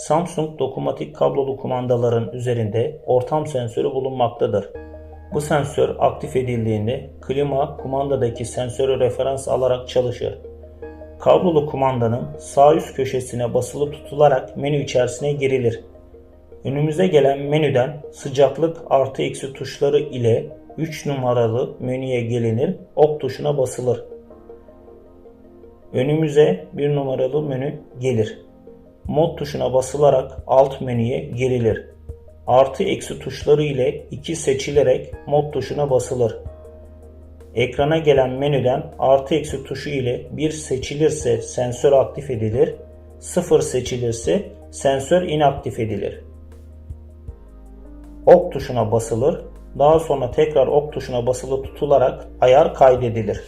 Samsung dokunmatik kablolu kumandaların üzerinde ortam sensörü bulunmaktadır. Bu sensör aktif edildiğinde klima kumandadaki sensörü referans alarak çalışır. Kablolu kumandanın sağ üst köşesine basılı tutularak menü içerisine girilir. Önümüze gelen menüden sıcaklık artı eksi tuşları ile 3 numaralı menüye gelinir, ok tuşuna basılır. Önümüze bir numaralı menü gelir. Mod tuşuna basılarak alt menüye girilir. Artı eksi tuşları ile 2 seçilerek mod tuşuna basılır. Ekrana gelen menüden artı eksi tuşu ile 1 seçilirse sensör aktif edilir, 0 seçilirse sensör inaktif edilir. Ok tuşuna basılır, daha sonra tekrar ok tuşuna basılı tutularak ayar kaydedilir.